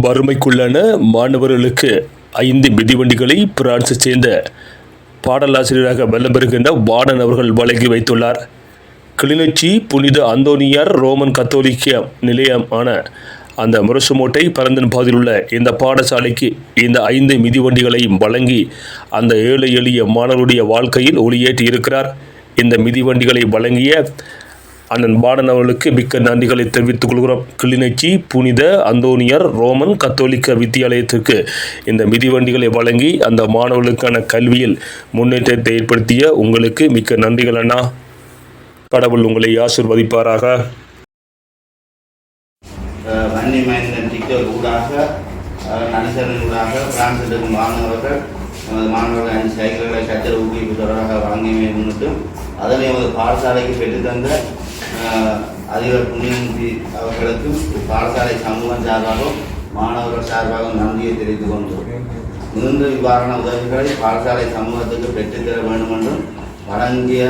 வறுமைக்குள்ளான மாணவர்களுக்கு ஐந்து மிதிவண்டிகளை பிரான்சை சேர்ந்த பாடலாசிரியராக வலம் பெறுகின்ற வார்டன் அவர்கள் வழங்கி வைத்துள்ளார். கிளிநொச்சி புனித அந்தோனியார் ரோமன் கத்தோலிக்க ஆன அந்த முரசுமோட்டை பரந்தன் பாதையில் உள்ள இந்த பாடசாலைக்கு இந்த ஐந்து மிதிவண்டிகளையும் வழங்கி அந்த ஏழை எளிய மாணவருடைய வாழ்க்கையில் ஒளியேற்றி இருக்கிறார். இந்த மிதிவண்டிகளை வழங்கிய அண்ணன் பாடன் அவர்களுக்கு மிக்க நன்றிகளை தெரிவித்துக் கொள்கிறோம். கிளிநொச்சி புனித அந்தோனியர் ரோமன் கத்தோலிக்க வித்தியாலயத்திற்கு இந்த மிதிவண்டிகளை வழங்கி அந்த மாணவர்களுக்கான கல்வியில் முன்னேற்றத்தை ஏற்படுத்திய உங்களுக்கு மிக்க நன்றிகள் அண்ணா. கடவுள் உங்களை ஆசிர்வதிப்பாராக. அஹ் வன்னி மாணவர்கள் நமது மாணவர்கள் அஞ்சு சைக்கிள்களை கற்றல் ஊக்குவிப்பு தொடராக வழங்கியமை முன்னிட்டு அதனை நமது பாடசாலைக்கு பெற்றுத்தந்த அதிபர் புண்ணியமூர்த்தி அவர்களுக்கும் பாடசாலை சமூகம் சார்பாகவும் மாணவர்கள் சார்பாகவும் நன்றியை தெரிவித்துக் கொண்டோம் மிகுந்த இவ்வாறான உதவிகளை பாடசாலை சமூகத்துக்கு பெற்றுத்தர வேண்டும் என்றும் வழங்கிய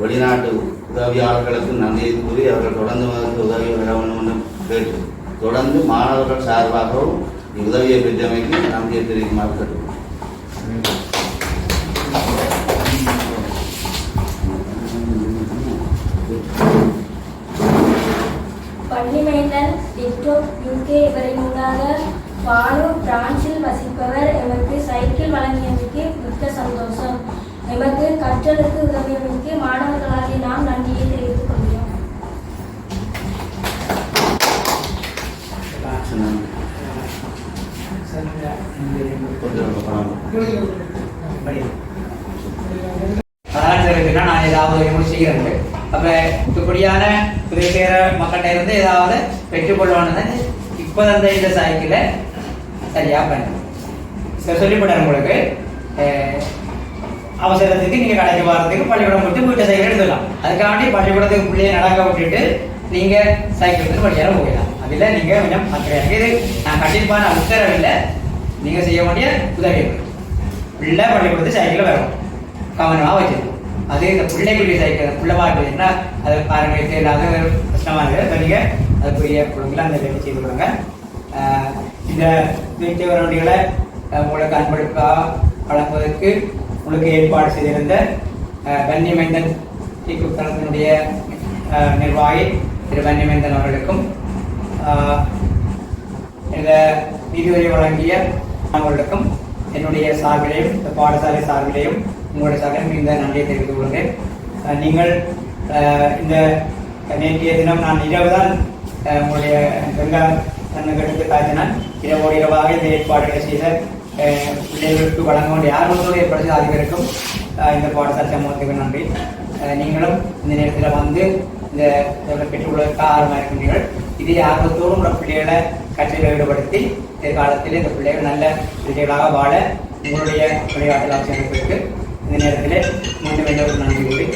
வெளிநாட்டு உதவியாளர்களுக்கு நன்றியை கூறி அவர்கள் தொடர்ந்து அதற்கு உதவி பெற வேண்டும் என்றும் கேட்டு தொடர்ந்து மாணவர்கள் சார்பாகவும் உதவியை பெற்றமைக்கு நன்றியை தெரிவிக்குமாறு கேட்டுக்கொள்கிறேன். பள்ளிமைந்தன் டிக்டோக் யூகே இவரினூடாக பானு பிரான்சில் வசிப்பவர். எமக்கு சைக்கிள் வழங்கியமைக்கு மிக்க சந்தோஷம். எமக்கு கற்றலுக்கு உதவியமைக்கு மாணவர்களாகிய நாம் நன்றியை தெரிவித்துக் கொள்கிறோம். நான் ஏதாவது ஒரு செய்கிறேன். அப்போ இப்படியான புதிய செய்கிற மக்கள்கிட்ட இருந்து ஏதாவது பெற்றுக்கொள்ளணும்னு இப்போ அந்த இந்த சைக்கிளை சரியாக பண்ணணும் சரி சொல்லிவிட்டேன் உங்களுக்கு. அவசரத்துக்கு நீங்கள் கடைக்கு வர்றதுக்கு பள்ளிக்கூடம் விட்டு வீட்டை சைக்கிள் எடுத்துக்கலாம். அதுக்காண்டி பள்ளிக்கூடத்துக்கு பிள்ளைய நடக்க விட்டுட்டு நீங்கள் சைக்கிள் எடுத்து போயிடலாம். அதில் நீங்கள் கொஞ்சம் அக்கறையாக இது நான் கண்டிப்பான உத்தரவில்லை. நீங்கள் செய்ய வேண்டிய உதவி பிள்ளை பள்ளிக்கூடத்து சைக்கிளில் வரும். கவனமாக வச்சிருக்கோம் அதே இந்த பிள்ளைக்குரிய சைக்கிள் பிள்ளை என்ன? அதை பாருங்க இல்லாத ஒரு கஷ்டமாக இருக்குது நீங்கள் அதுக்குரிய கொடுக்கல அந்த வேலை செய்து கொடுங்க. இந்த வீட்டு வரவண்டிகளை உங்களுக்கு அன்பளிப்பாக வழங்குவதற்கு உங்களுக்கு ஏற்பாடு செய்திருந்த ஆஹ் வன்னிமைந்தன் தீக்குத்தளத்தினுடைய நிர்வாகி திரு. வன்னிமைந்தன் அவர்களுக்கும் இந்த நீதிபதி வழங்கிய அவர்களுக்கும் என்னுடைய சார்பிலையும் இந்த பாடசாலை சார்பிலையும் உங்களுடைய சார்பிலும் இந்த நன்றியை தெரிவித்துக் கொள்கிறேன். நீங்கள் இந்த நேற்றைய தினம் நான் இரவு தான் உங்களுடைய கங்கா கண்ணுகளுக்கு தாக்கினால் இரவோடு இரவாக இந்த ஏற்பாடுகளை செய்த அஹ் பிள்ளைகளுக்கு வழங்க வேண்டிய ஆர்வத்தோடு ஏற்படுத்த அதிகரிக்கும் இந்த பாடசாலை சமூகத்துக்கு நன்றி. நீங்களும் இந்த நேரத்தில் வந்து இந்த இதில் பெற்றுள்ளதற்கு ஆர்வமாக இருக்கின்றீர்கள். இதே ஆர்வத்தோடு உங்கள் பிள்ளைகளை கற்றலில் ஈடுபடுத்தி எதிர்காலத்தில் இந்த பிள்ளைகள் நல்ல பிள்ளைகளாக வாழ உங்களுடைய விளையாட்டு ஆட்சியமைப்பிற்கு இந்த நேரத்தில் மீண்டும் இன்னொரு நன்றி கூறி